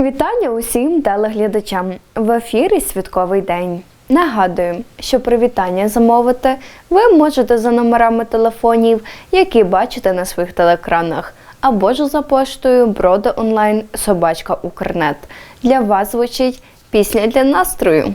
Вітання усім телеглядачам в ефірі Святковий день. Нагадую, що привітання замовити ви можете за номерами телефонів, які бачите на своїх телекранах, або ж за поштою брода онлайн Собачка Укрнет. Для вас звучить пісня для настрою.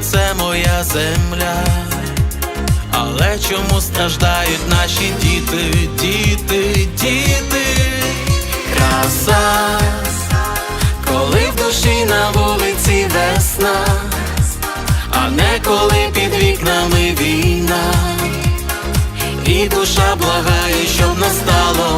це моя земля. Але чому страждають наші діти, діти, діти? Краса, коли в душі на вулиці весна, а не коли під вікнами війна. І душа благає, щоб настало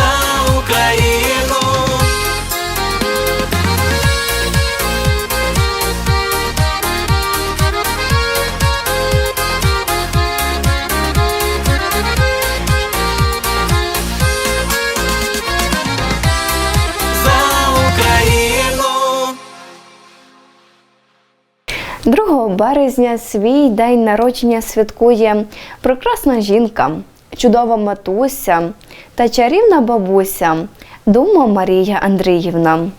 березня свій день народження святкує прекрасна жінка, чудова матуся та чарівна бабуся Дума Марія Андріївна.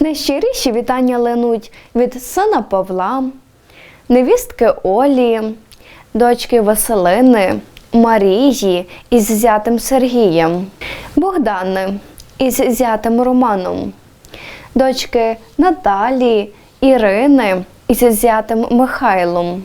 Найщиріші вітання ленуть від сина Павла, невістки Олі, дочки Василини, Марії із зятем Сергієм, Богдани із зятем Романом, дочки Наталії, Ірини із зятем Михайлом,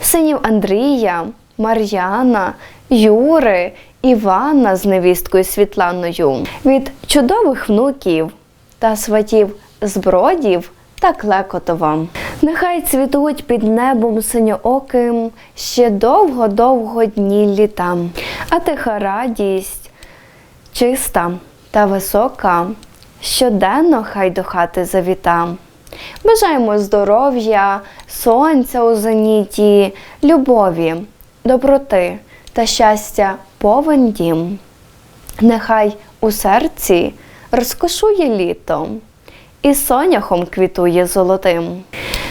синів Андрія, Мар'яна, Юри, Івана з невісткою Світланою, від чудових внуків та сватів Збродів та Клекотова. Нехай цвітуть під небом синьооким ще довго-довго дні літа, а тиха радість чиста та висока, щоденно хай до хати завіта. Бажаємо здоров'я, сонця у зеніті, любові, доброти та щастя повен дім. Нехай у серці розкошує літо і соняхом квітує золотим.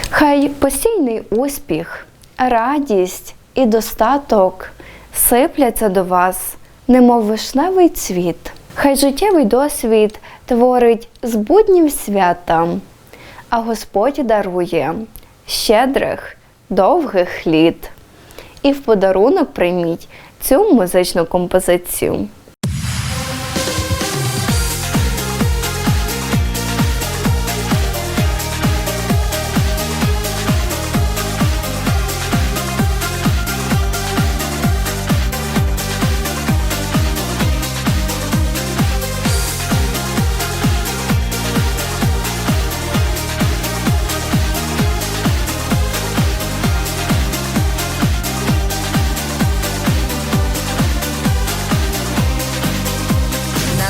Хай постійний успіх, радість і достаток сипляться до вас, немов вишневий цвіт. Хай життєвий досвід творить з буднім свята, а Господь дарує щедрих, довгих літ. І в подарунок прийміть цю музичну композицію.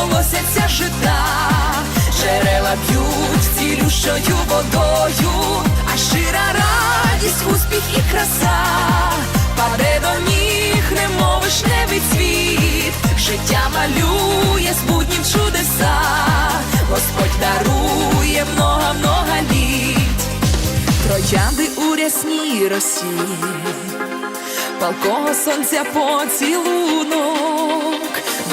колосяться жита, джерела б'ють цілющою водою, а щира радість, успіх і краса, паде до ніг, немов вишневий цвіт, життя малює з буднів чудеса, Господь дарує много-много літ, троянди у рясній росі, палкого сонця поцілунок,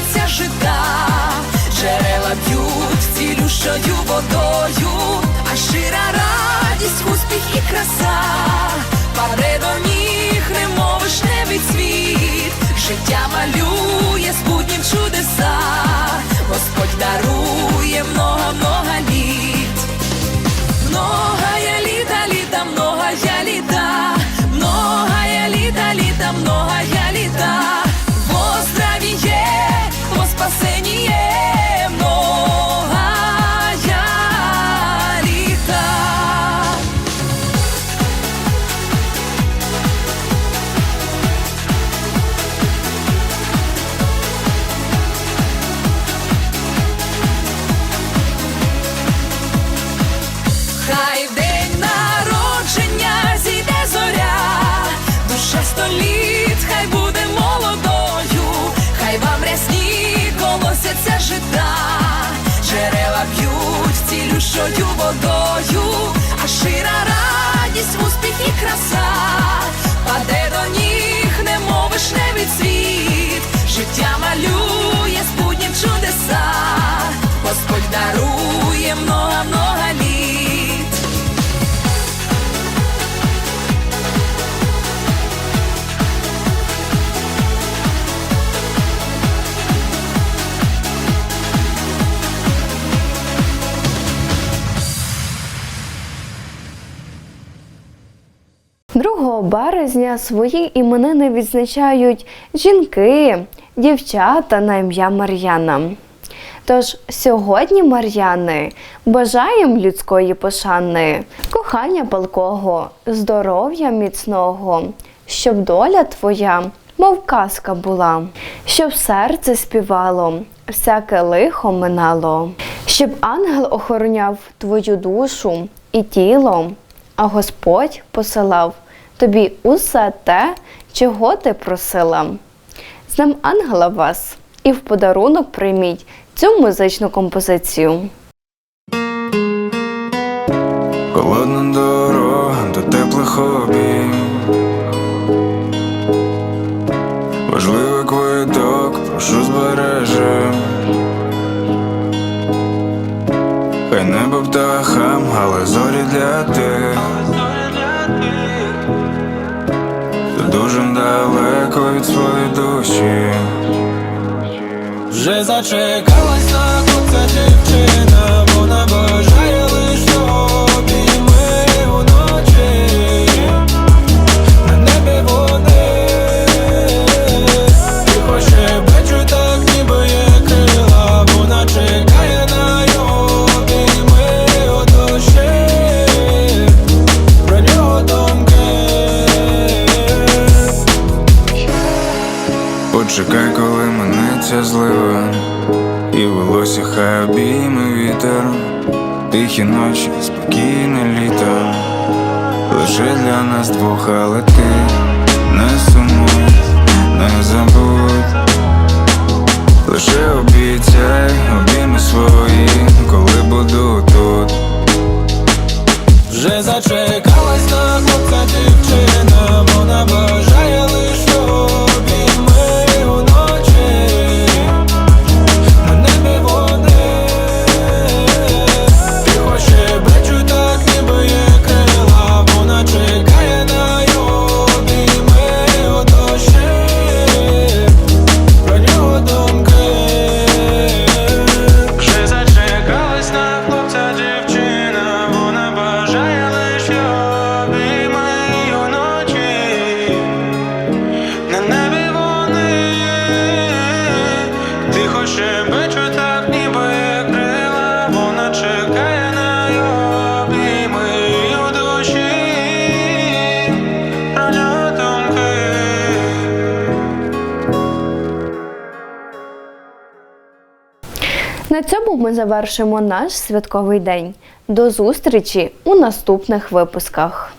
колосяться жита, джерела б'ють цілющою водою, а щира радість, успіх і краса, паде до ніг, немов вишневий цвіт, життя малює з буднім чудеса, Господь дарує много-много літ. Многая літа, літа, многая літа, многая літа, літа, многая літа, цілющою водою, а шира радість, успіх і краса, паде до ніг, немов вишневий цвіт, життя малює з чудеса, Господь дарує березня свої іменини відзначають жінки, дівчата на ім'я Мар'яна. Тож сьогодні, Мар'яни, бажаєм людської пошани, кохання палкого, здоров'я міцного, щоб доля твоя, мов казка була, щоб серце співало, всяке лихо минало, щоб ангел охороняв твою душу і тіло, а Господь посилав тобі усе те, чого ти просила. З ним ангела вас і в подарунок прийміть цю музичну композицію. Холодна дорога до теплих обійм Важливий квиток, прошу збережи Хай небо птахам, але зорі для тих Дуже далеко від своєї душі. Вже зачекалась на хлопця дівчина, вона бажає Тихі ночі, спокійне літо. Лише для нас двох, але ти не сумуй, не забудь. Лише обіцяй, обійми свої, коли буду тут. Вже зачекалась на хлопця дівчина, вона бажає лиш На цьому ми завершимо наш святковий день. До зустрічі у наступних випусках.